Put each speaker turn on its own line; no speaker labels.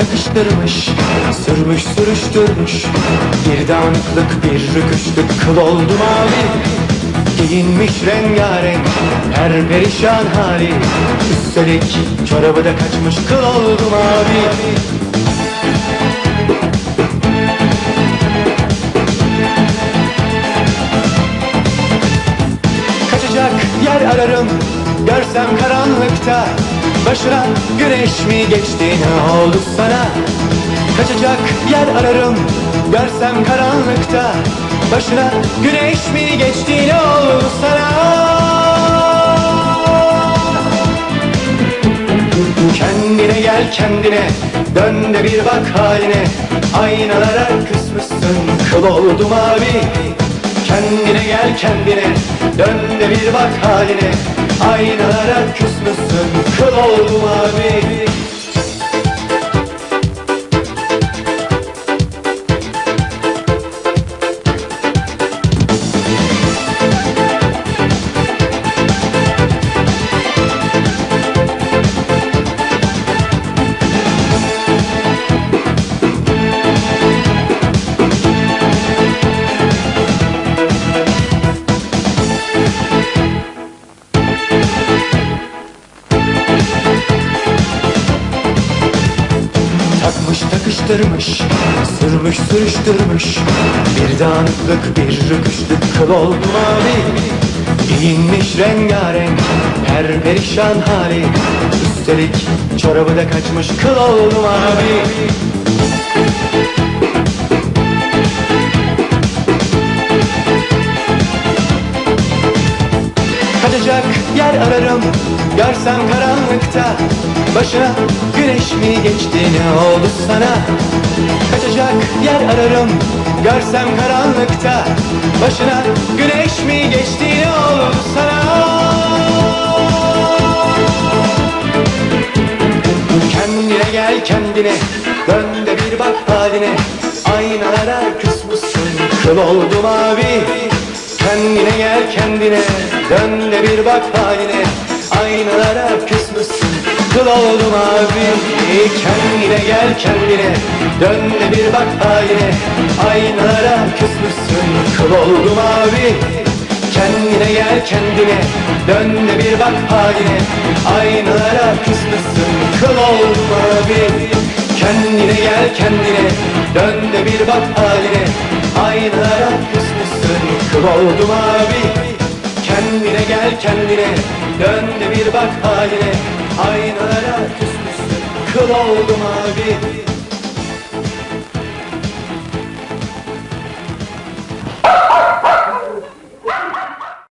takıştırmış Sürmüş sürüştürmüş. Bir dağınıklık bir rüküşlük Kıl oldu mavi Giyinmiş rengarenk Her perişan hali. Üstelik çorabı da kaçmış Kıl oldu mavi Kaçacak yer ararım Görsem karanlıkta Başına güneş mi geçti ne oldu sana? Kaçacak yer ararım Görsem karanlıkta. Başına güneş mi geçti ne oldu sana? Kendine gel kendine Dön de bir bak haline. Aynalara kısmışsın Kıl oldu mavi Kendine gel kendine Dön de bir bak haline Aynalara küsmüşsün Kıl oldu mavi takıştırmış Sürmüş sürüştürmüş. Bir dağınıklık bir rüküşlük Kıl oldu mavi. Giyinmiş rengarenk Her perişan hali. Üstelik çorabı da kaçmış Kıl oldu ararım Görsem karanlıkta Başına güneş mi geçti ne oldu sana? Kaçacak yer ararım. Görsem karanlıkta Başına güneş mi geçti ne oldu sana? Kendine gel kendine Dön de bir bak haline. Aynalara küsmüşsün Kıl oldu mavi Kendine gel kendine Dön de bir bak haline Aynalara küsmüşsün Kıl oldu mavi Kendine gel kendine. Dön de bir bak haline. Aynalara küsmüşsün Kıl oldu mavi Kendine gel kendine. Dön de bir bak haline. Aynalara küsmüşsün Kıl oldu mavi Kendine gel kendine. Dön de bir bak haline. Aynalara küsmüşsün Kıl oldu mavi Gel kendine Dön bir bak haline. Aynalara küsmüşsün Kıl oldu mavi